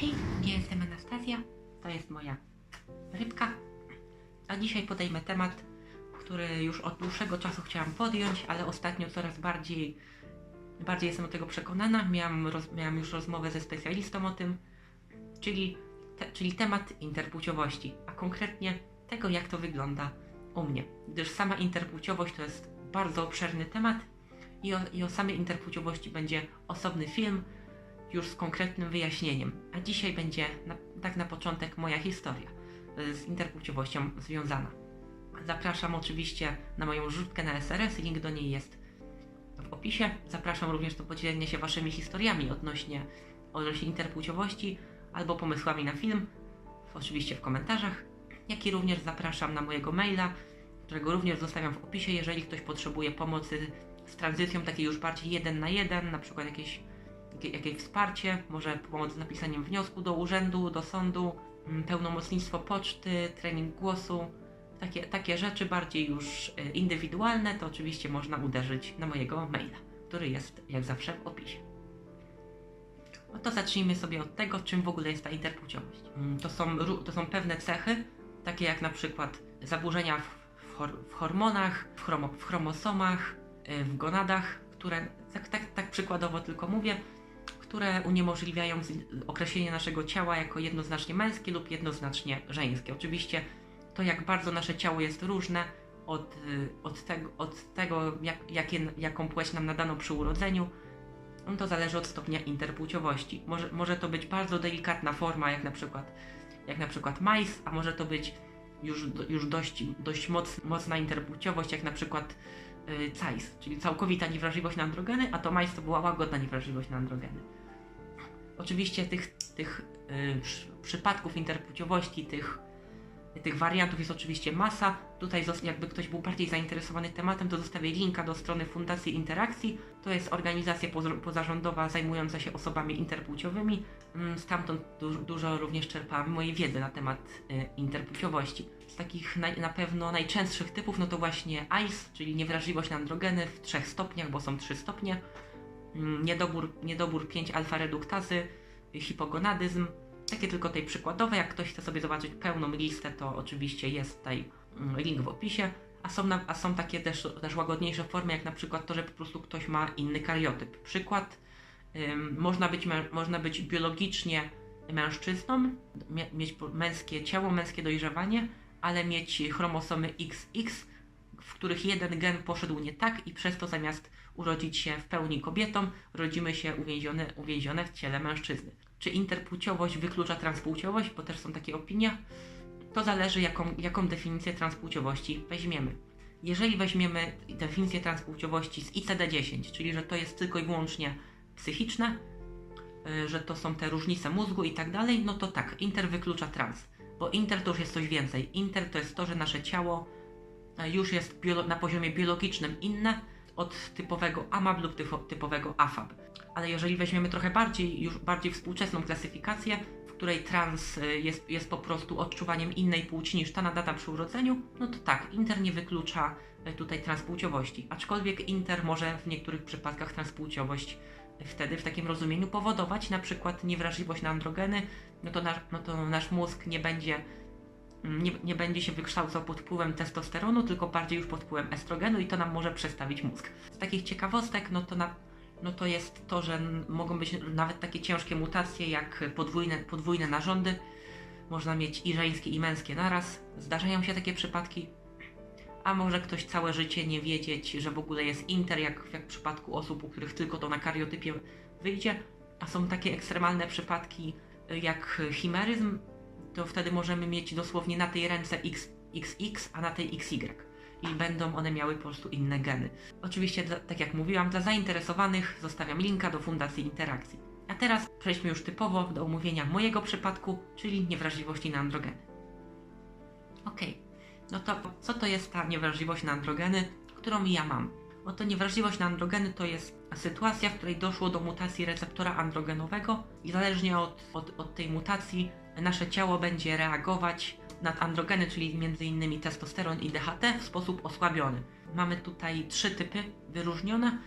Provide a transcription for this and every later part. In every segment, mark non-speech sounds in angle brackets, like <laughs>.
Hej, ja jestem Anastazja, to jest moja rybka, a dzisiaj podejmę temat, który już od dłuższego czasu chciałam podjąć, ale ostatnio coraz bardziej, bardziej jestem do tego przekonana. Miałam, roz, miałam już rozmowę ze specjalistą o tym, czyli, te, czyli temat interpłciowości, a konkretnie tego, jak to wygląda u mnie. Gdyż sama interpłciowość to jest bardzo obszerny temat i o, i o samej interpłciowości będzie osobny film, już z konkretnym wyjaśnieniem. A dzisiaj będzie na, tak na początek moja historia y, z interpłciowością związana. Zapraszam oczywiście na moją rzutkę na SRS, link do niej jest w opisie. Zapraszam również do podzielenia się waszymi historiami odnośnie, odnośnie interpłciowości albo pomysłami na film, oczywiście w komentarzach, jak i również zapraszam na mojego maila, którego również zostawiam w opisie, jeżeli ktoś potrzebuje pomocy z tranzycją takiej już bardziej jeden na jeden, na przykład jakieś jakieś wsparcie, może pomoc z napisaniem wniosku do urzędu, do sądu, mm, pełnomocnictwo poczty, trening głosu, takie, takie rzeczy bardziej już e, indywidualne, to oczywiście można uderzyć na mojego maila, który jest jak zawsze w opisie. No to zacznijmy sobie od tego, czym w ogóle jest ta interpłciowość. Mm, to są, to są pewne cechy, takie jak na przykład zaburzenia w, w, hor w hormonach, w, chromo w chromosomach, e, w gonadach, które tak, tak, tak przykładowo tylko mówię, które uniemożliwiają określenie naszego ciała jako jednoznacznie męskie lub jednoznacznie żeńskie. Oczywiście to, jak bardzo nasze ciało jest różne od, y, od tego, od tego jak, jaką płeć nam nadano przy urodzeniu, no to zależy od stopnia interpłciowości. Może, może to być bardzo delikatna forma, jak na przykład, jak na przykład majs, a może to być już, już dość, dość moc, mocna interpłciowość, jak na przykład yy, CAIS, czyli całkowita niewrażliwość na androgeny, a to majs to była łagodna niewrażliwość na androgeny. Oczywiście tych, tych yy, przypadków interpłciowości, tych, tych wariantów jest oczywiście masa. Tutaj jakby ktoś był bardziej zainteresowany tematem, to zostawię linka do strony Fundacji Interakcji. To jest organizacja pozarządowa zajmująca się osobami interpłciowymi. Mm, stamtąd du dużo również czerpałam mojej wiedzy na temat y, interpłciowości. Z takich na pewno najczęstszych typów, no to właśnie ICE, czyli niewrażliwość na androgeny w trzech stopniach, bo są trzy stopnie niedobór, niedobór 5 alfa-reduktazy, hipogonadyzm. Takie tylko tej przykładowe. Jak ktoś chce sobie zobaczyć pełną listę, to oczywiście jest tutaj mm, link w opisie. A są, na, a są takie też, też łagodniejsze formy, jak na przykład to, że po prostu ktoś ma inny kariotyp. Przykład, ym, można, być, można być biologicznie mężczyzną, mieć męskie ciało, męskie dojrzewanie, ale mieć chromosomy XX, w których jeden gen poszedł nie tak i przez to zamiast urodzić się w pełni kobietą, rodzimy się uwięzione, uwięzione w ciele mężczyzny. Czy interpłciowość wyklucza transpłciowość, bo też są takie opinie? To zależy, jaką, jaką definicję transpłciowości weźmiemy. Jeżeli weźmiemy definicję transpłciowości z ICD-10, czyli że to jest tylko i wyłącznie psychiczne, y, że to są te różnice mózgu i tak dalej, no to tak, inter wyklucza trans, bo inter to już jest coś więcej. Inter to jest to, że nasze ciało już jest na poziomie biologicznym inne, od typowego AMAB lub typowego AFAB. Ale jeżeli weźmiemy trochę bardziej, już bardziej współczesną klasyfikację, w której trans y, jest, jest po prostu odczuwaniem innej płci niż ta nadana przy urodzeniu, no to tak, inter nie wyklucza y, tutaj transpłciowości. Aczkolwiek inter może w niektórych przypadkach transpłciowość wtedy w takim rozumieniu powodować na przykład niewrażliwość na androgeny, no to, nasz, no to nasz mózg nie będzie nie, nie będzie się wykształcał pod wpływem testosteronu, tylko bardziej już pod wpływem estrogenu i to nam może przestawić mózg. Z takich ciekawostek, no to, na, no to jest to, że mogą być nawet takie ciężkie mutacje jak podwójne, podwójne narządy. Można mieć i żeńskie i męskie naraz. Zdarzają się takie przypadki. A może ktoś całe życie nie wiedzieć, że w ogóle jest inter, jak, jak w przypadku osób, u których tylko to na kariotypie wyjdzie. A są takie ekstremalne przypadki jak chimeryzm, to wtedy możemy mieć dosłownie na tej ręce XX, a na tej XY. I będą one miały po prostu inne geny. Oczywiście, tak jak mówiłam, dla zainteresowanych zostawiam linka do Fundacji Interakcji. A teraz przejdźmy już typowo do omówienia mojego przypadku, czyli niewrażliwości na androgeny. Ok, no to co to jest ta niewrażliwość na androgeny, którą ja mam? Oto niewrażliwość na androgeny to jest sytuacja, w której doszło do mutacji receptora androgenowego i zależnie od, od, od tej mutacji nasze ciało będzie reagować na androgeny, czyli m.in. testosteron i DHT w sposób osłabiony. Mamy tutaj trzy typy wyróżnione,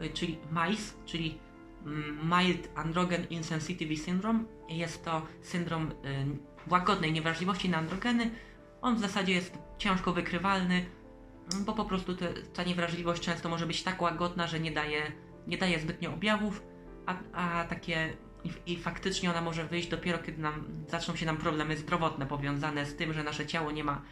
y, czyli MAIS, czyli mm, Mild Androgen Insensitivity Syndrome. Jest to syndrom y, łagodnej niewrażliwości na androgeny. On w zasadzie jest ciężko wykrywalny, mm, bo po prostu te, ta niewrażliwość często może być tak łagodna, że nie daje, nie daje zbytnio objawów, a, a takie i, i faktycznie ona może wyjść dopiero, kiedy nam zaczną się nam problemy zdrowotne powiązane z tym, że nasze ciało nie ma,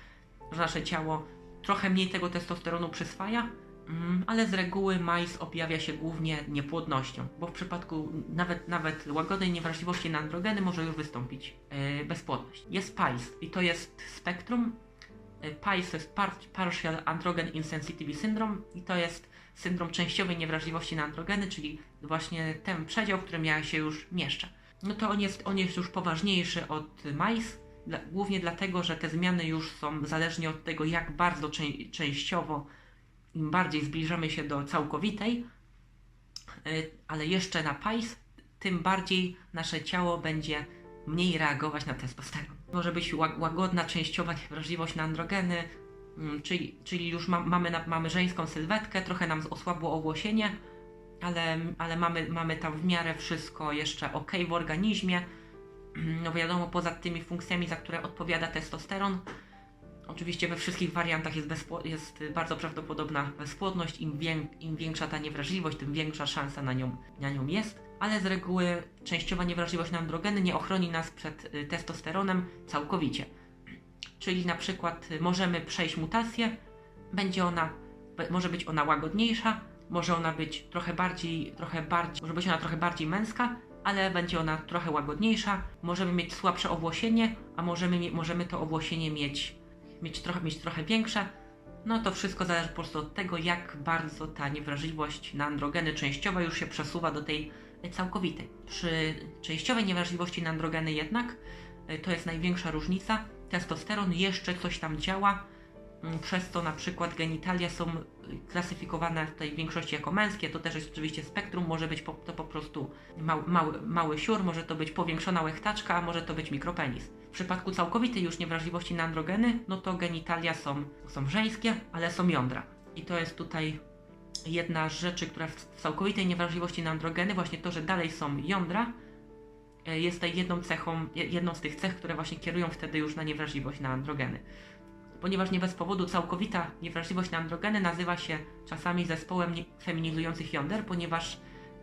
że nasze ciało trochę mniej tego testosteronu przyswaja, mm, ale z reguły majs objawia się głównie niepłodnością, bo w przypadku nawet, nawet łagodnej niewrażliwości na androgeny może już wystąpić yy, bezpłodność. Jest PAIS i to jest spektrum. Yy, PAIS to jest par Partial Androgen Insensitivity Syndrome i to jest syndrom częściowej niewrażliwości na androgeny, czyli właśnie ten przedział, w którym ja się już mieszczę. No to on jest, on jest już poważniejszy od MAIS, dla, głównie dlatego, że te zmiany już są zależnie od tego, jak bardzo czę częściowo, im bardziej zbliżamy się do całkowitej, yy, ale jeszcze na PAIS, tym bardziej nasze ciało będzie mniej reagować na testosteron. Może być łagodna, częściowa wrażliwość na androgeny, czyli, czyli już ma, mamy, mamy żeńską sylwetkę, trochę nam osłabło ogłosienie, ale, ale mamy, mamy tam w miarę wszystko jeszcze ok w organizmie. No wiadomo, poza tymi funkcjami, za które odpowiada testosteron, oczywiście we wszystkich wariantach jest, jest bardzo prawdopodobna bezpłodność. Im, wię Im większa ta niewrażliwość, tym większa szansa na nią, na nią jest. Ale z reguły częściowa niewrażliwość na androgeny nie ochroni nas przed y, testosteronem całkowicie czyli na przykład y, możemy przejść mutację, będzie ona, może być ona łagodniejsza, może ona być trochę bardziej, trochę bardziej, może być ona trochę bardziej męska, ale będzie ona trochę łagodniejsza, możemy mieć słabsze owłosienie, a możemy, możemy to owłosienie mieć, mieć, trochę, mieć trochę większe. No to wszystko zależy po prostu od tego, jak bardzo ta niewrażliwość na androgeny częściowa już się przesuwa do tej całkowitej. Przy częściowej niewrażliwości na androgeny jednak y, to jest największa różnica, testosteron jeszcze coś tam działa, mm, przez to na przykład genitalia są klasyfikowane w tej większości jako męskie, to też jest oczywiście spektrum, może być po, to po prostu mały, mały, mały siur, może to być powiększona łechtaczka, a może to być mikropenis. W przypadku całkowitej już niewrażliwości na androgeny, no to genitalia są, są żeńskie, ale są jądra. I to jest tutaj jedna z rzeczy, która w całkowitej niewrażliwości na androgeny, właśnie to, że dalej są jądra, jest tutaj jedną cechą, jedną z tych cech, które właśnie kierują wtedy już na niewrażliwość na androgeny. Ponieważ nie bez powodu całkowita niewrażliwość na androgeny nazywa się czasami zespołem feminizujących jąder, ponieważ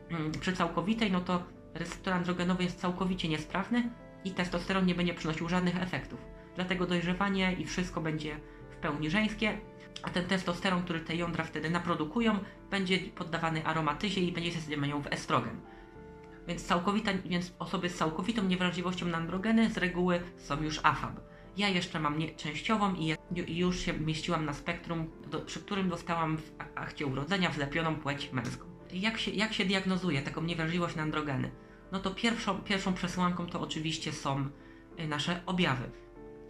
mm, przy całkowitej, no to receptor androgenowy jest całkowicie niesprawny i testosteron nie będzie przynosił żadnych efektów. Dlatego dojrzewanie i wszystko będzie w pełni żeńskie, a ten testosteron, który te jądra wtedy naprodukują, będzie poddawany aromatyzie i będzie się zamieniał w estrogen. Więc, całkowita, więc osoby z całkowitą niewrażliwością na androgeny z reguły są już AFAB. Ja jeszcze mam nie, częściową i, już się mieściłam na spektrum, do, przy którym dostałam w akcie urodzenia wlepioną płeć męską. Jak się, jak się diagnozuje taką niewrażliwość na androgeny? No to pierwszą, pierwszą przesłanką to oczywiście są y, nasze objawy.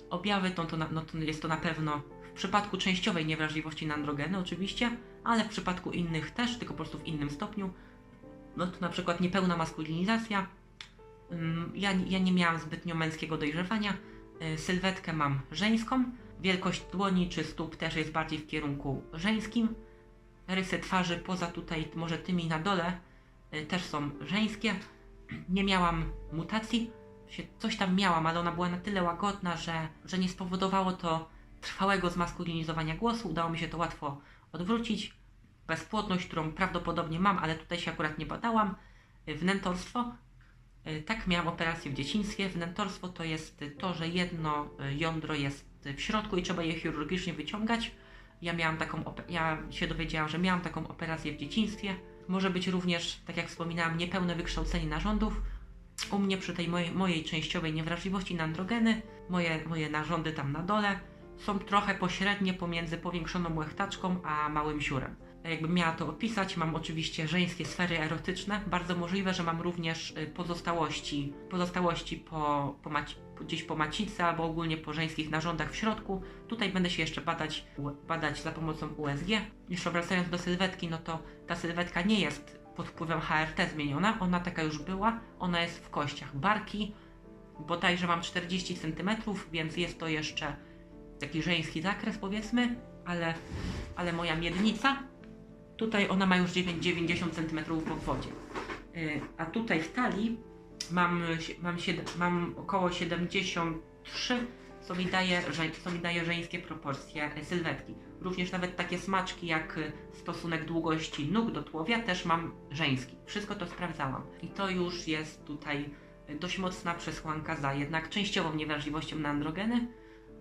Objawy to, to, no to jest to na pewno w przypadku częściowej niewrażliwości na androgeny oczywiście, ale w przypadku innych też, tylko po prostu w innym stopniu no to na przykład niepełna maskulinizacja. Ja, ja nie miałam zbytnio męskiego dojrzewania. Y, sylwetkę mam żeńską. Wielkość dłoni czy stóp też jest bardziej w kierunku żeńskim. Rysy twarzy poza tutaj, może tymi na dole, y, też są żeńskie. Nie miałam mutacji. Coś tam miałam, ale ona była na tyle łagodna, że, że nie spowodowało to trwałego zmaskulinizowania głosu. Udało mi się to łatwo odwrócić bezpłodność, którą prawdopodobnie mam, ale tutaj się akurat nie badałam, wnętorstwo. E, tak, miałam operację w dzieciństwie. Wnętorstwo to jest to, że jedno e, jądro jest w środku i trzeba je chirurgicznie wyciągać. Ja miałam taką, ja się dowiedziałam, że miałam taką operację w dzieciństwie. Może być również, tak jak wspominałam, niepełne wykształcenie narządów. U mnie przy tej mojej, mojej częściowej niewrażliwości na androgeny, moje, moje narządy tam na dole są trochę pośrednie pomiędzy powiększoną łechtaczką a małym siurem jakbym miała to opisać, mam oczywiście żeńskie sfery erotyczne. Bardzo możliwe, że mam również y, pozostałości, pozostałości po, po maci, gdzieś po macicy albo ogólnie po żeńskich narządach w środku. Tutaj będę się jeszcze badać, badać za pomocą USG. Jeszcze wracając do sylwetki, no to ta sylwetka nie jest pod wpływem HRT zmieniona, ona taka już była, ona jest w kościach barki, bodajże mam 40 cm, więc jest to jeszcze taki żeński zakres powiedzmy, ale, ale moja miednica Tutaj ona ma już 90 cm w obwodzie. Y, A tutaj w talii mam, mam, mam około 73, co mi, daje, co mi daje żeńskie proporcje sylwetki. Również nawet takie smaczki jak y, stosunek długości nóg do tułowia też mam żeński. Wszystko to sprawdzałam. I to już jest tutaj dość mocna przesłanka za jednak częściową niewrażliwością na androgeny,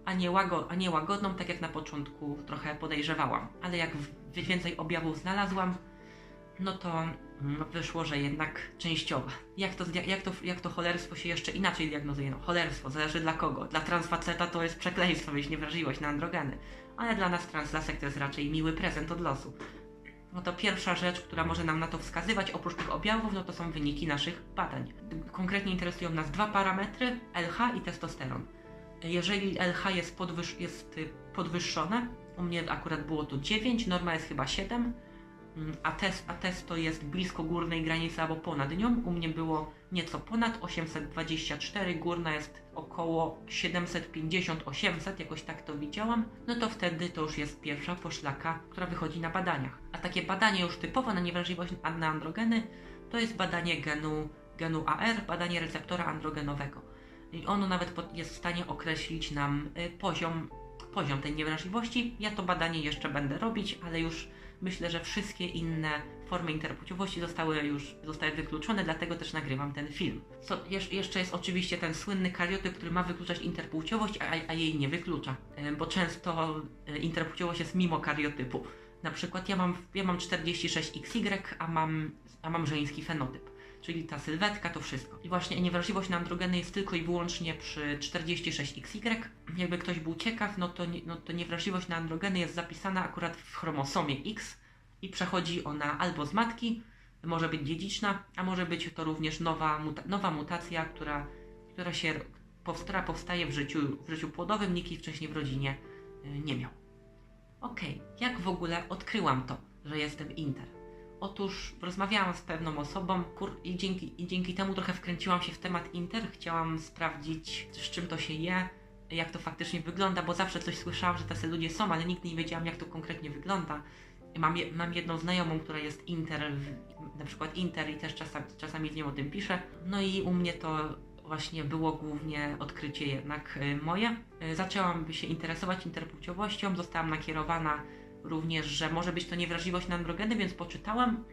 a nie, łago, a nie łagodną, tak jak na początku trochę podejrzewałam. Ale jak więcej objawów znalazłam, no to mm, wyszło, że jednak częściowa. Jak to, jak to, jak to cholerstwo się jeszcze inaczej diagnozuje? No, cholerstwo, zależy dla kogo. Dla transfaceta to jest przekleństwo, mieć niewrażliwość na androgeny. Ale dla nas translasek to jest raczej miły prezent od losu. No to pierwsza rzecz, która może nam na to wskazywać, oprócz tych objawów, no to są wyniki naszych badań. Konkretnie interesują nas dwa parametry, LH i testosteron. Jeżeli LH jest, podwyż- jest y, podwyższone, u mnie akurat było to 9, norma jest chyba 7, mm, a test, a testo jest blisko górnej granicy albo ponad nią. U mnie było nieco ponad 824, górna jest około 750-800, jakoś tak to widziałam. No to wtedy to już jest pierwsza poszlaka, która wychodzi na badaniach. A takie badanie już typowe na niewrażliwość na androgeny to jest badanie genu, genu AR, badanie receptora androgenowego. I ono nawet jest w stanie określić nam y, poziom, poziom tej niewrażliwości. Ja to badanie jeszcze będę robić, ale już myślę, że wszystkie inne formy interpłciowości zostały już zostały wykluczone, dlatego też nagrywam ten film. Co, jeszcze jest oczywiście ten słynny kariotyp, który ma wykluczać interpłciowość, a, a jej nie wyklucza, y, bo często y, interpłciowość jest mimo kariotypu. Na przykład ja mam, ja mam 46XY, a mam, a mam żeński fenotyp czyli ta sylwetka, to wszystko. I właśnie niewrażliwość na androgeny jest tylko i wyłącznie przy 46XY. Jakby ktoś był ciekaw, no to, no to niewrażliwość na androgeny jest zapisana akurat w chromosomie X i przechodzi ona albo z matki, może być dziedziczna, a może być to również nowa, muta- nowa mutacja, która, która się powstara, powstaje w życiu, w życiu płodowym, nikt jej wcześniej w rodzinie y, nie miał. Okej, jak w ogóle odkryłam to, że jestem inter? Otóż rozmawiałam z pewną osobą kur, i, dzięki, i dzięki temu trochę wkręciłam się w temat Inter. Chciałam sprawdzić, z czym to się je, jak to faktycznie wygląda, bo zawsze coś słyszałam, że tacy ludzie są, ale nigdy nie wiedziałam, jak to konkretnie wygląda. Mam, je, mam jedną znajomą, która jest Inter, na przykład Inter i też czasami, czasami z nią o tym piszę. No i u mnie to właśnie było głównie odkrycie jednak y, moje. Y, Zaczęłam się interesować interpłciowością, zostałam nakierowana również, że może być to niewrażliwość na androgeny, więc poczytałam.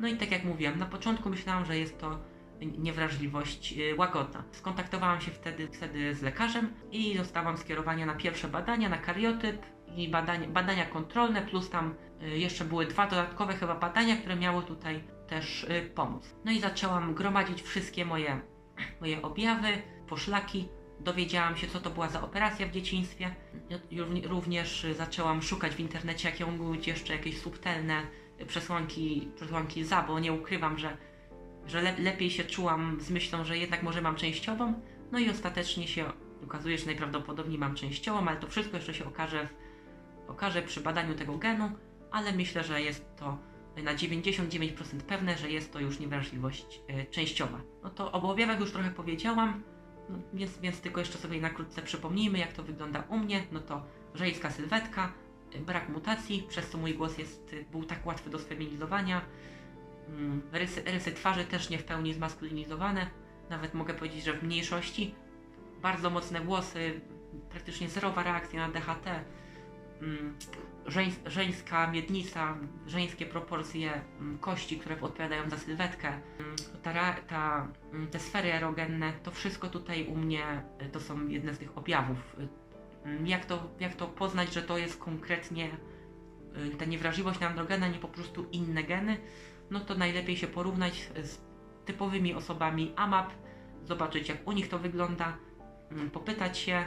No i tak jak mówiłam, na początku myślałam, że jest to niewrażliwość y, łagodna. Skontaktowałam się wtedy, wtedy z lekarzem i zostałam skierowania na pierwsze badania, na kariotyp i badania, badania kontrolne, plus tam y, jeszcze były dwa dodatkowe chyba badania, które miały tutaj też y, pomóc. No i zaczęłam gromadzić wszystkie moje, moje objawy, poszlaki, dowiedziałam się, co to była za operacja w dzieciństwie. Równie- Również y, zaczęłam szukać w internecie, jakie mogły być jeszcze jakieś subtelne y, przesłanki, przesłanki za, bo nie ukrywam, że, że le, lepiej się czułam z myślą, że jednak może mam częściową. No i ostatecznie się okazuje, że najprawdopodobniej mam częściową, ale to wszystko jeszcze się okaże, w, okaże przy badaniu tego genu, ale myślę, że jest to na 99% pewne, że jest to już niewrażliwość y, częściowa. No to o objawach już trochę powiedziałam. No, więc, więc tylko jeszcze sobie na krótce przypomnijmy, jak to wygląda u mnie. No to żeńska sylwetka, y, brak mutacji, przez co mój głos jest, y, był tak łatwy do sfeminizowania. Mm, Rysy, rysy twarzy też nie w pełni zmaskulinizowane, nawet mogę powiedzieć, że w mniejszości. Bardzo mocne włosy, praktycznie zerowa reakcja na DHT. Żeń, żeńska miednica, żeńskie proporcje mm, kości, które odpowiadają za sylwetkę, mm, ta, ta, mm, te sfery erogenne, to wszystko tutaj u mnie y, to są jedne z tych objawów. Y, Jak to, jak to poznać, że to jest konkretnie y, ta niewrażliwość na androgeny, a nie po prostu inne geny? No to najlepiej się porównać z typowymi osobami AMAP, zobaczyć jak u nich to wygląda, popytać się,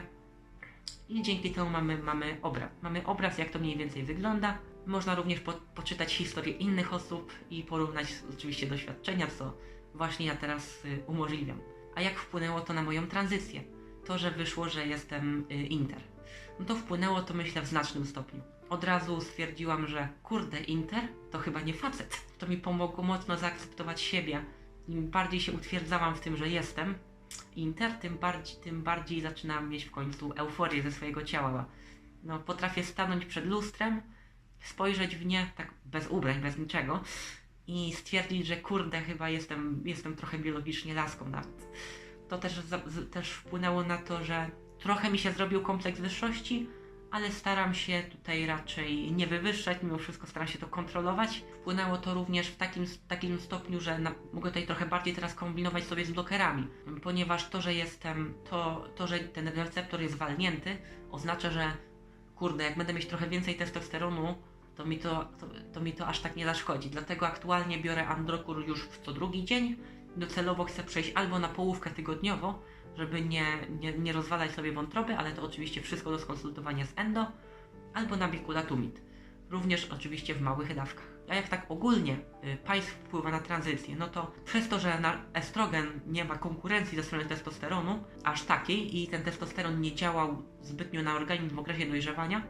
i dzięki temu mamy, mamy obraz. Mamy obraz, jak to mniej więcej wygląda. Można również po, poczytać historię innych osób i porównać oczywiście doświadczenia, co właśnie ja teraz y, umożliwiam. A jak wpłynęło to na moją tranzycję? To, że wyszło, że jestem y, inter. No to wpłynęło to myślę w znacznym stopniu. Od razu stwierdziłam, że kurde, inter to chyba nie facet. To mi pomogło mocno zaakceptować siebie. Im bardziej się utwierdzałam w tym, że jestem, Inter, tym bardziej, tym bardziej zaczynam mieć w końcu euforię ze swojego ciała. No, potrafię stanąć przed lustrem, spojrzeć w nie tak bez ubrań, bez niczego i stwierdzić, że kurde, chyba jestem, jestem trochę biologicznie laską nawet. To też, też wpłynęło na to, że trochę mi się zrobił kompleks wyższości, ale staram się tutaj raczej nie wywyższać, mimo wszystko staram się to kontrolować. Wpłynęło to również w takim, takim stopniu, że na, mogę tutaj trochę bardziej teraz kombinować sobie z blokerami, ponieważ to, że jestem, to, to że ten receptor jest walnięty, oznacza, że kurde, jak będę mieć trochę więcej testosteronu, to mi to, to, to mi to aż tak nie zaszkodzi. Dlatego aktualnie biorę Androkur już w co drugi dzień. Docelowo chcę przejść albo na połówkę tygodniowo, żeby nie, nie, nie rozwalać sobie wątroby, ale to oczywiście wszystko do skonsultowania z endo, albo na bikulatumid. Również oczywiście w małych dawkach. A jak tak ogólnie y, państw wpływa na tranzycję, no to przez to, że estrogen nie ma konkurencji ze strony testosteronu, aż takiej, i ten testosteron nie działał zbytnio na organizm w okresie dojrzewania,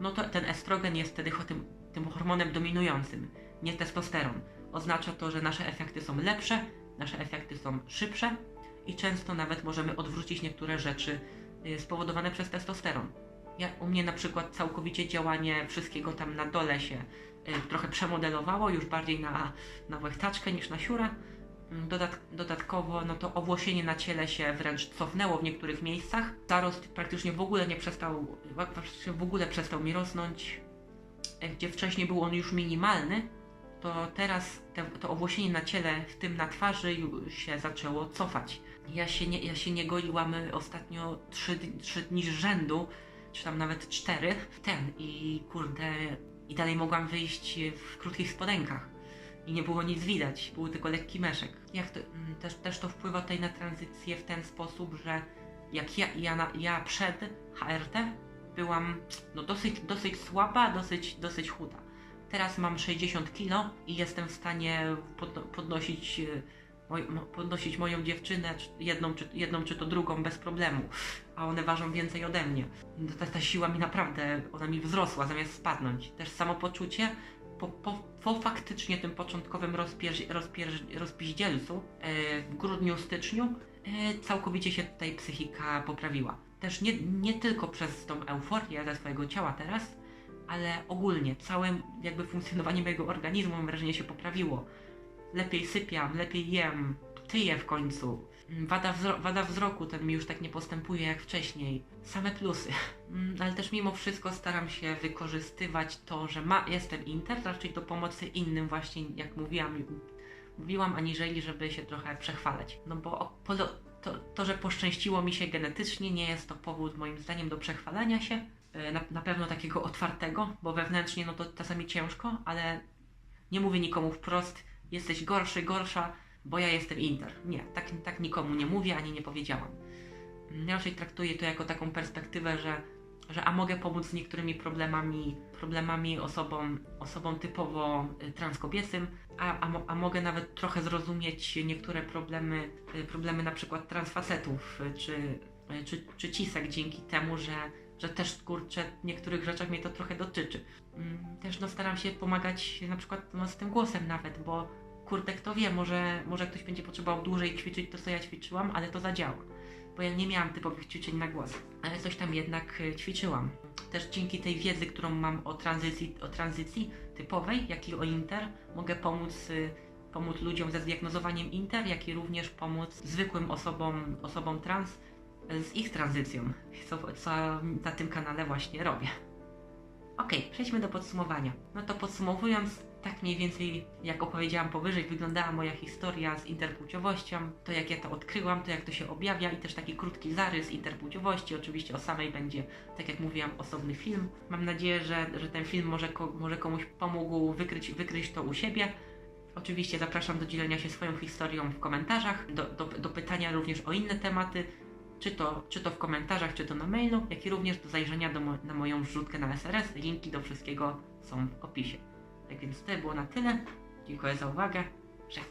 no to ten estrogen jest wtedy tym, tym hormonem dominującym, nie testosteron. Oznacza to, że nasze efekty są lepsze, nasze efekty są szybsze i często nawet możemy odwrócić niektóre rzeczy y, spowodowane przez testosteron. Ja, u mnie na przykład całkowicie działanie wszystkiego tam na dole się y, trochę przemodelowało, już bardziej na, na łechtaczkę niż na siurę. Mm, Dodat, dodatkowo no to owłosienie na ciele się wręcz cofnęło w niektórych miejscach. Zarost praktycznie w ogóle nie przestał, praktycznie w ogóle przestał mi rosnąć. E, Gdzie wcześniej był on już minimalny, to teraz te, to owłosienie na ciele, w tym na twarzy, już się zaczęło cofać. Ja się nie, ja się nie goiłam y, ostatnio trzy, trzy dni z rzędu, czy tam nawet cztery, w ten i kurde, i dalej mogłam wyjść w krótkich spodenkach i nie było nic widać, był tylko lekki meszek. Jak to, mm, też, też to wpływa tutaj na tranzycję w ten sposób, że jak ja, ja, na, ja przed HRT byłam no, dosyć, dosyć słaba, dosyć, dosyć chuda. Teraz mam 60 kg i jestem w stanie podno- podnosić, e, podnosić moją dziewczynę, czy jedną czy, jedną czy to drugą bez problemu, a one ważą więcej ode mnie. No, Ta, ta siła mi naprawdę, ona mi wzrosła zamiast spadnąć. Też samopoczucie po, po, po faktycznie tym początkowym rozpierz, rozpierz, rozpiździelcu e, w grudniu, styczniu e, całkowicie się tutaj psychika poprawiła. Też nie, nie tylko przez tą euforię ze swojego ciała teraz, ale ogólnie całe jakby funkcjonowanie mojego organizmu mam wrażenie się poprawiło. Lepiej sypiam, lepiej jem, tyję w końcu. Mm, Wada, wzro- wada wzroku ten mi już tak nie postępuje jak wcześniej. Same plusy. <laughs> Mm, Ale też mimo wszystko staram się wykorzystywać to, że ma, jestem inter, raczej do pomocy innym właśnie, jak mówiłam, mówiłam, aniżeli żeby się trochę przechwalać. No bo to, to, że poszczęściło mi się genetycznie, nie jest to powód moim zdaniem do przechwalania się. E, Na, na pewno takiego otwartego, bo wewnętrznie no to czasami ciężko, ale nie mówię nikomu wprost, jesteś gorszy, gorsza, bo ja jestem inter. Nie, tak, tak nikomu nie mówię, ani nie powiedziałam. Ja raczej traktuję to jako taką perspektywę, że, że a mogę pomóc z niektórymi problemami, problemami osobom, osobom typowo y, transkobiecym, a, a, a mogę nawet trochę zrozumieć niektóre problemy, y, problemy na przykład transfacetów, y, czy, czy, czy cisek dzięki temu, że, że też kurczę w niektórych rzeczach mnie to trochę dotyczy. Mm, Też no, staram się pomagać na przykład no, z tym głosem nawet, bo kurde kto wie, może, może ktoś będzie potrzebował dłużej ćwiczyć to co ja ćwiczyłam, ale to zadziała bo ja nie miałam typowych ćwiczeń na głos, ale coś tam jednak y, ćwiczyłam. Też dzięki tej wiedzy, którą mam o tranzycji, o tranzycji typowej, jak i o inter, mogę pomóc, y, pomóc ludziom ze zdiagnozowaniem inter, jak i również pomóc zwykłym osobom, osobom trans z ich tranzycją, co, co na tym kanale właśnie robię. Okej, przejdźmy do podsumowania. No to podsumowując, tak mniej więcej jak opowiedziałam powyżej, wyglądała moja historia z interpłciowością, to jak ja to odkryłam, to jak to się objawia i też taki krótki zarys interpłciowości. Oczywiście o samej będzie, tak jak mówiłam, osobny film. Mam nadzieję, że, że ten film może, może komuś pomógł wykryć, wykryć to u siebie. Oczywiście zapraszam do dzielenia się swoją historią w komentarzach, do, do, do pytania również o inne tematy, czy to, czy to w komentarzach, czy to na mailu, jak i również do zajrzenia do mo- na moją wrzutkę na SRS. Linki do wszystkiego są w opisie. Tak więc to było na tyle. Dziękuję za uwagę. Żegnam.